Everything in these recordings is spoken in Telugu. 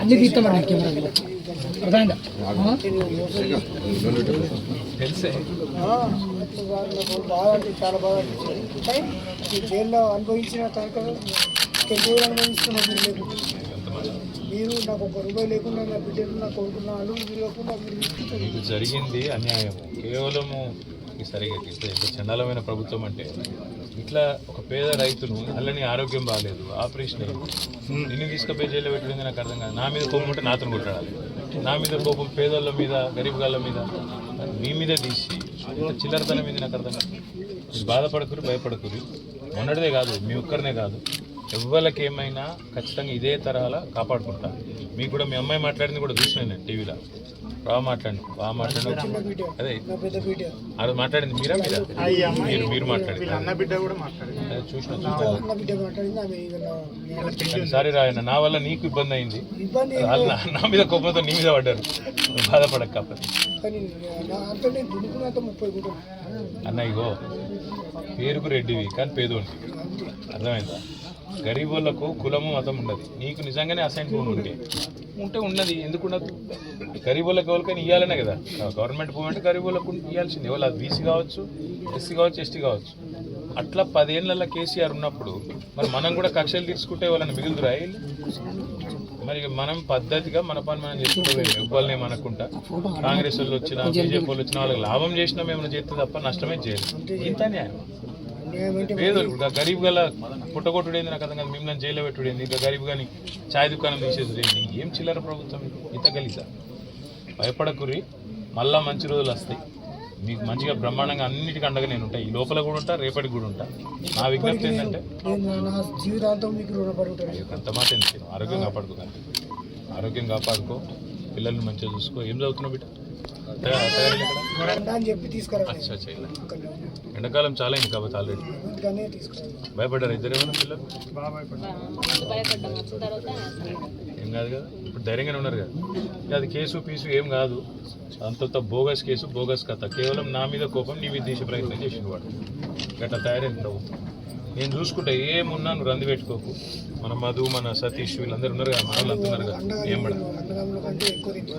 అన్ని తీస్తాం మనం కెమెరా బాగా అంటే చాలా బాగా అనిపించింది జైల్లో అనుభవించిన కనుక అనుభవిస్తున్నాం మీరు నాకు ఒక రూపాయి లేకుండా నా బిడ్డలు నా కొడుకున్న వాళ్ళు మీరు లేకుండా ఇది జరిగింది అన్యాయము. కేవలము ఈ సరిగా ఇంత చండాలమైన ప్రభుత్వం అంటే ఇట్లా ఒక పేద రైతును అల్లని ఆరోగ్యం బాగాలేదు ఆపరేషన్ అయింది. నిన్ను తీసుకుపోయి జైల్లో పెట్టడం నాకు అర్థం కాదు. నా మీద కోపం ఉంటే నాతో కొట్టాలి నా మీద కోపం పేదోళ్ళ మీద గరీబ్ గాళ్ళ మీద మీ మీద తీసి ఇంత చిల్లరతనం మీద నాకు అర్థం కాదు. మీరు బాధపడకురు భయపడకురు. మొన్నటిదే కాదు మీ ఒక్కరినే కాదు. ఎవ్వరికి ఏమైనా ఖచ్చితంగా ఇదే తరహాలో కాపాడుకుంటా. మీకు కూడా మీ అమ్మాయి మాట్లాడింది కూడా చూసినాను నేను టీవీలో. బాగా మాట్లాడి బాగా మాట్లాడి. అదే. అది మాట్లాడింది మీరా మీరా? మీరు మీరు మాట్లాడింది చూసిన నా సారీ రాయన్న నా వల్ల నీకు ఇబ్బంది అయింది. నా- మీద కోపంతో నీ మీద పడ్డారు. బాధపడక కాకపోతే అన్న ఇగో పేరుకు రెడ్డివి కానీ పేదోని అర్థమైందా? గరీబులకు కులము మతం ఉండదు. నీకు నిజంగానే అసైన్ భూమి ఉంటే. ఉంటే ఉన్నది ఎందుకు ఉండదు? గరీబులకు ఎవరికైనా ఇవ్వాలనే కదా. గవర్నమెంట్ భూమి అంటే వాళ్ళకు ఇవ్వాల్సింది వాళ్ళు అది బీసీ కావచ్చు ఎస్సీ కావచ్చు ఎస్టీ కావచ్చు. అట్లా పదేళ్ళ కేసీఆర్ ఉన్నప్పుడు మరి మనం కూడా కక్షలు తీసుకుంటే వాళ్ళని మిగులుతురా మరి మనం పద్ధతిగా మన పని మనం చేసుకోవాలి ఇవ్వాలని మనకుంటా కాంగ్రెస్ వాళ్ళు వచ్చినా బీజేపీ వాళ్ళు వచ్చినా వాళ్ళకి లాభం చేసినా మేము చేస్తే తప్ప నష్టమే చేయలేదు ఇంత న్యాయం. పేదలు గరీబ్ గల పుట్టగొట్టుడేంది నాకు అర్థం కాదు మిమ్మల్ని జైల్లో పెట్టుడేంది ఇంకా గరీబ్ గాని ఛాయ్ దుకాణం తీసేది ఏం చిల్లర ప్రభుత్వం? ఇంత గలీజా? భయపడకురి మళ్ళా మంచి రోజులు వస్తాయి. మీకు మంచిగా బ్రహ్మాండంగా అన్నిటికీ అండగా నేను ఉంటా. ఈ లోపల కూడా ఉంటా రేపటికి కూడా ఉంటా. నా విజ్ఞప్తి ఏంటంటే అంత మాట ఎందుకు? ఆరోగ్యం కాపాడుకో ఆరోగ్యం కాపాడుకో పిల్లల్ని మంచిగా చూసుకో. ఏం చదువుతున్నావు బిడ్డ? ఎండాకాలం చాలా అయింది కాబట్టి ఆల్రెడీ భయపడ్డారు ఇద్దరేమైనా పిల్లలు? ఏం కాదు కదా ఇప్పుడు ధైర్యంగానే ఉన్నారు కదా. ఇక అది కేసు పీసు ఏం కాదు. అంత బోగస్ కేసు బోగస్ కథ. కేవలం నా మీద కోపం నీ మీద తీసే ప్రయత్నం చేసిన వాడు. గట్లా తయారైంది ప్రభుత్వం నేను చూసుకుంటా ఏమున్నా నువ్వు రంది పెట్టుకోకు. మన మధు మన సతీష్ వీళ్ళందరూ ఉన్నారు కదా మనల్ని అంటున్నారు ఉన్నారు కదా ఏం పడ ఎక్కువ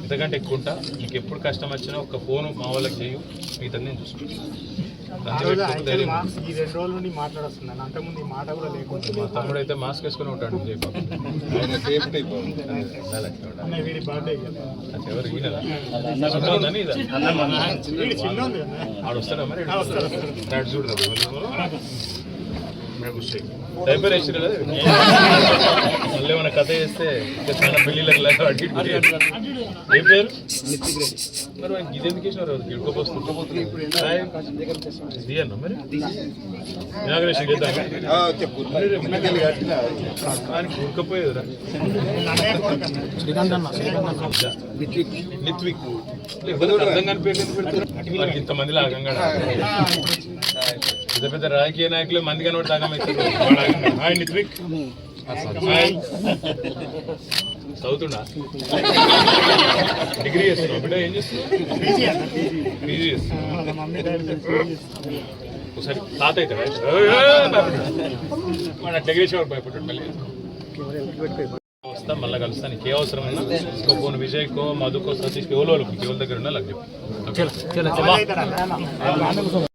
ఇంతకంటే ఎక్కువ ఉంటా. నీకు ఎప్పుడు కష్టం వచ్చినా ఒక ఫోన్ మా వాళ్ళకి చేయు మిగతా నేను చూసుకుంటాను ఈ రెండు రోజుల నుండి మాట్లాడొస్తున్నాను. అంతకుముందు ఈ మాట కూడా లేకుండా మా తమ్ముడు అయితే మాస్క్ వేసుకొని ఉంటాడు అన్న వీడి బర్త్డే ఎవరు? వీడి చిన్న ఉంది కదా డైపర్ వేసి కదా? మళ్ళీ ఏమైనా కథ చేస్తే చాలా పెళ్ళిళ్ళకి లాగా తిరిగాడు. ఏం పేరు? మరి ఇది ఎందుకు వేసినారు ఇడుకోపోతుంది ఇది అన్న మరి? ఇనాగ్రేషన్ చేద్దాం ఆయనకి ఉడకపోయేదిరా నిత్విక్. అర్థం కాని పేర్లు ఎందుకు పెడతారు? వీళ్ళకి ఇంతమంది లాగంగా పెద్ద పెద్ద రాజకీయ నాయకులు మంది కనబడి తాగం హాయ్ నిత్విక్ చదువుతుండా? డిగ్రీ చేస్తున్నావు? బిడ్డ ఏం చేస్తున్నావు పీజీ చేస్తున్నావు ఒకసారి తాత అయితే మన టెగేసేవాడు భయపడ్డాడు మళ్ళీ. వస్తా మళ్ళీ కలుస్తా. నీకు ఏ అవసరం ఉన్నా ఇంకో ఫోన్ విజయ్కో మధుకో సతీష్కి ఎవరో వాళ్ళకి ఎవరి దగ్గర ఉన్నా నాకు చెప్పు.